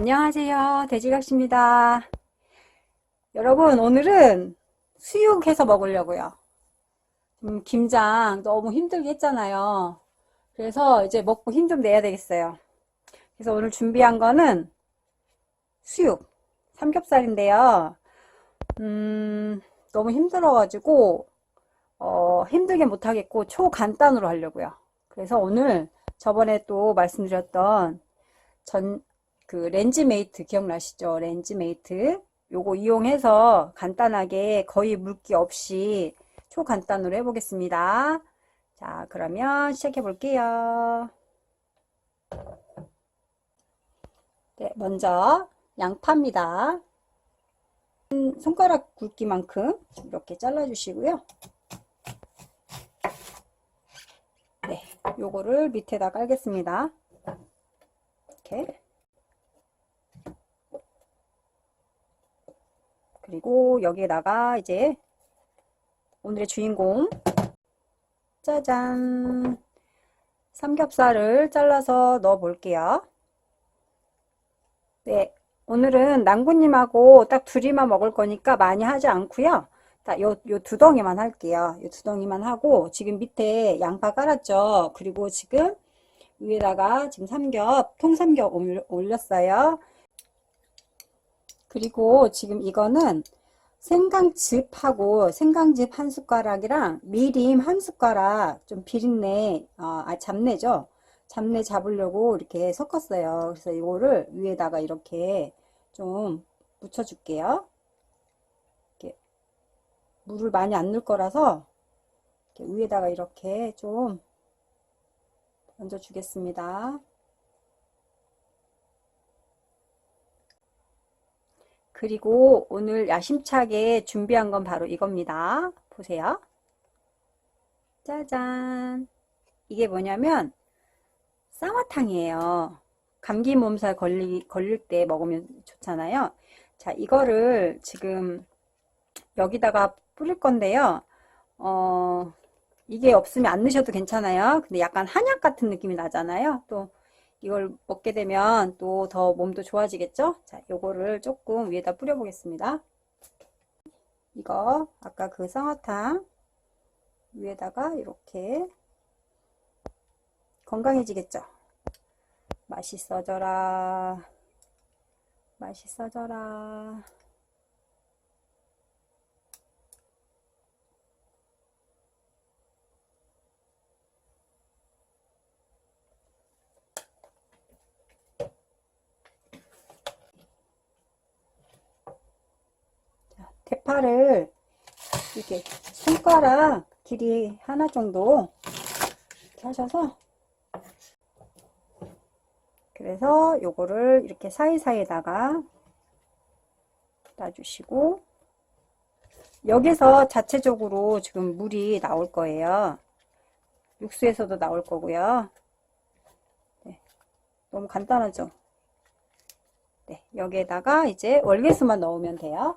안녕하세요. 돼지각시입니다. 여러분, 오늘은 수육해서 먹으려고요. 음, 김장 너무 힘들게 했잖아요. 그래서 이제 먹고 힘 좀 내야 되겠어요. 그래서 오늘 준비한 거는 수육, 삼겹살인데요. 음, 너무 힘들어가지고, 어, 힘들게 못하겠고, 초간단으로 하려고요. 그래서 오늘 저번에 또 말씀드렸던 전, 그 렌즈메이트 기억나시죠? 렌즈메이트 요거 이용해서 간단하게 거의 물기 없이 초간단으로 해보겠습니다. 자, 그러면 시작해 볼게요. 네, 먼저 양파입니다. 음, 손가락 굵기만큼 이렇게 잘라주시고요. 네, 요거를 밑에다 깔겠습니다. 이렇게. 그리고 여기에다가 이제 오늘의 주인공. 짜잔. 삼겹살을 잘라서 넣어 볼게요. 네 오늘은 낭구님하고 딱 둘이만 먹을 거니까 많이 하지 않고요. 요, 요 두 덩이만 할게요. 요 두 덩이만 하고 지금 밑에 양파 깔았죠? 그리고 지금 위에다가 지금 삼겹 통삼겹 올렸어요 그리고 지금 이거는 생강즙하고 생강즙 한 숟가락이랑 미림 한 숟가락 좀 비린내 어, 아 잡내죠? 잡내 잡으려고 이렇게 섞었어요. 그래서 이거를 위에다가 이렇게 좀 묻혀 줄게요. 이렇게 물을 많이 안 넣을 거라서 이렇게 위에다가 이렇게 좀 얹어 주겠습니다 그리고 오늘 야심차게 준비한 건 바로 이겁니다. 보세요. 짜잔. 이게 뭐냐면 쌍화탕이에요. 감기 몸살 걸리, 걸릴 때 먹으면 좋잖아요. 자, 이거를 지금 여기다가 뿌릴 건데요. 어, 이게 없으면 안 넣으셔도 괜찮아요. 근데 약간 한약 같은 느낌이 나잖아요. 또 이걸 먹게 되면 또 더 몸도 좋아지겠죠? 자, 요거를 조금 위에다 뿌려 보겠습니다. 이거 아까 그 쌍화탕 위에다가 이렇게 건강해지겠죠? 맛있어져라. 맛있어져라. 대파를 이렇게 손가락 길이 하나 정도 이렇게 하셔서 그래서 요거를 이렇게 사이사이에다가 놔주시고 여기서 자체적으로 지금 물이 나올 거예요. 육수에서도 나올 거고요. 네, 너무 간단하죠? 네, 여기에다가 이제 월계수만 넣으면 돼요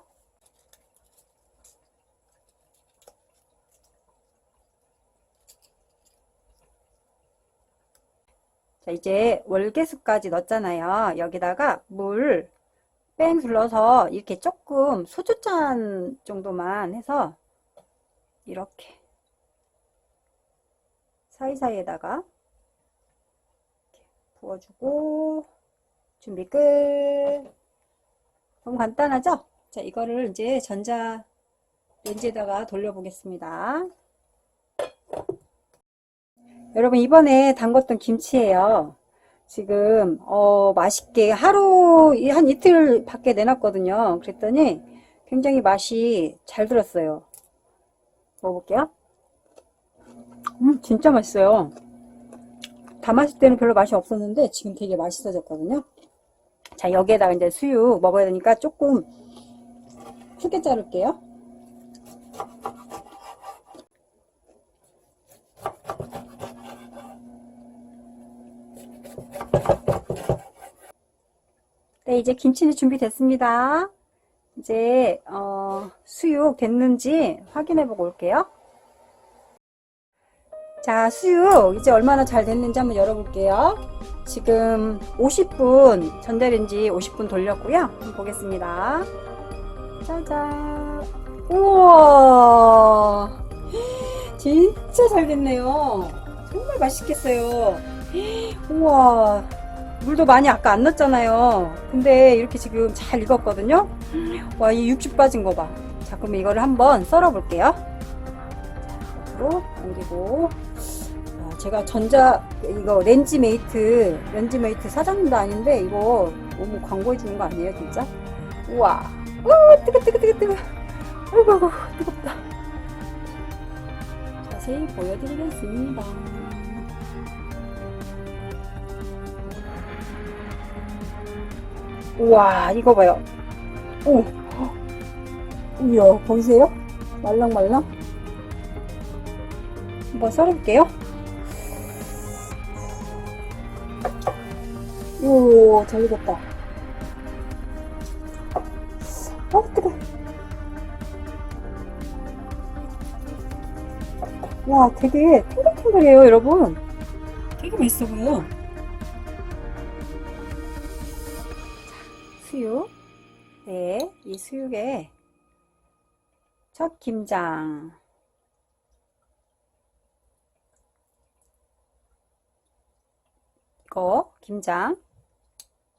자, 이제 월계수까지 넣었잖아요. 여기다가 물 뺑 둘러서 이렇게 조금 소주잔 정도만 해서 이렇게 사이사이에다가 이렇게 부어주고 준비 끝. 너무 간단하죠? 자, 이거를 이제 전자 렌즈에다가 돌려보겠습니다. 여러분 이번에 담궜던 김치예요. 지금 어, 맛있게 하루 한 이틀 밖에 내놨거든요. 그랬더니 굉장히 맛이 잘 들었어요. 먹어볼게요. 음 진짜 맛있어요. 담았을 때는 별로 맛이 없었는데 지금 되게 맛있어졌거든요. 자 여기에다가 이제 수육 먹어야 되니까 조금 크게 자를게요. 네, 이제 김치는 준비됐습니다. 이제 어, 수육 됐는지 확인해 보고 올게요. 자, 수육 이제 얼마나 잘 됐는지 한번 열어볼게요. 지금 50분 전자레인지 50분 돌렸고요. 한번 보겠습니다. 짜잔. 우와. 진짜 잘 됐네요. 정말 맛있겠어요. 우와. 물도 많이 아까 안 넣었잖아요. 근데 이렇게 지금 잘 익었거든요. 와, 이 육즙 빠진 거 봐. 자, 그럼 이거를 한번 썰어 볼게요. 또 옮기고. 아, 제가 전자 이거 렌즈메이트 렌즈메이트 사장님도 아닌데 이거 너무 광고해 주는 거 아니에요, 진짜? 우와. 우, 뜨거 뜨거 뜨거 뜨거. 아이고 아이고 뜨겁다. 자세히 보여드리겠습니다. 우와, 이거 봐요. 오, 이야, 보이세요? 말랑말랑. 한번 썰어볼게요. 오, 잘 익었다. 어, 뜨거. 와, 되게 탱글탱글해요, 여러분. 되게 맛있어 보여. 네, 이 수육에 첫 김장. 이거, 김장.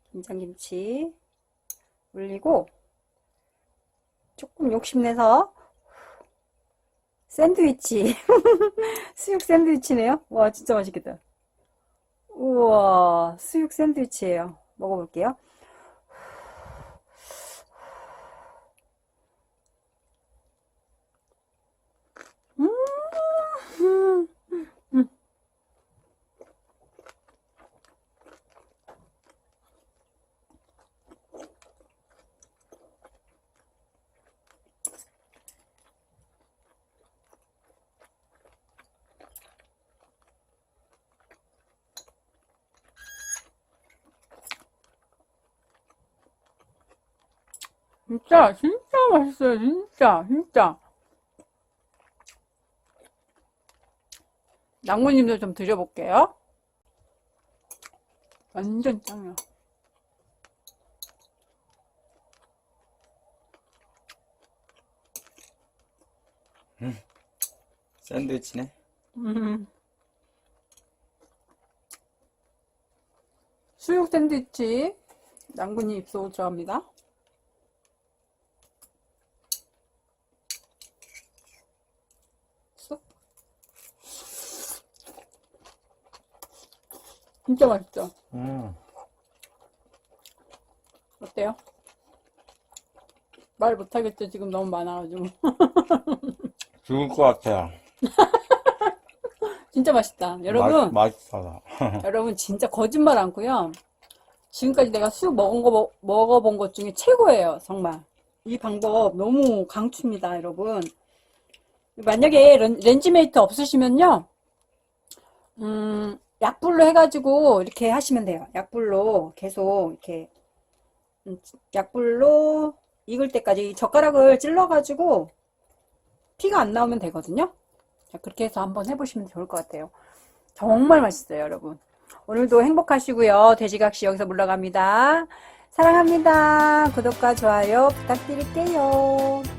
김장김치 올리고, 조금 욕심내서, 샌드위치. 수육 샌드위치네요. 와, 진짜 맛있겠다. 우와, 수육 샌드위치예요. 먹어볼게요. 음, 음. 진짜 진짜 맛있어요 진짜 진짜 낭모님도 좀 드셔볼게요 완전 짱이야 샌드위치네. 음. 수육 샌드위치 낭군이 입소 좋아합니다 쑥 진짜 맛있죠? 음. 어때요? 말 못하겠죠? 지금 너무 많아가지고. 죽을 것 같아요. 진짜 맛있다. 여러분, 맛, 맛있어서. 여러분 진짜 거짓말 않고요. 지금까지 내가 수육 먹은 거, 먹- 먹어본 것 중에 최고예요. 정말. 이 방법 너무 강추입니다, 여러분. 만약에 렌, 렌즈메이트 없으시면요. 음, 약불로 해가지고 이렇게 하시면 돼요. 약불로 계속 이렇게 음, 약불로 익을 때까지 젓가락을 찔러가지고 피가 안 나오면 되거든요. 자, 그렇게 해서 한번 해보시면 좋을 것 같아요. 정말 맛있어요, 여러분. 오늘도 행복하시고요. 돼지각시 여기서 물러갑니다. 사랑합니다. 구독과 좋아요 부탁드릴게요.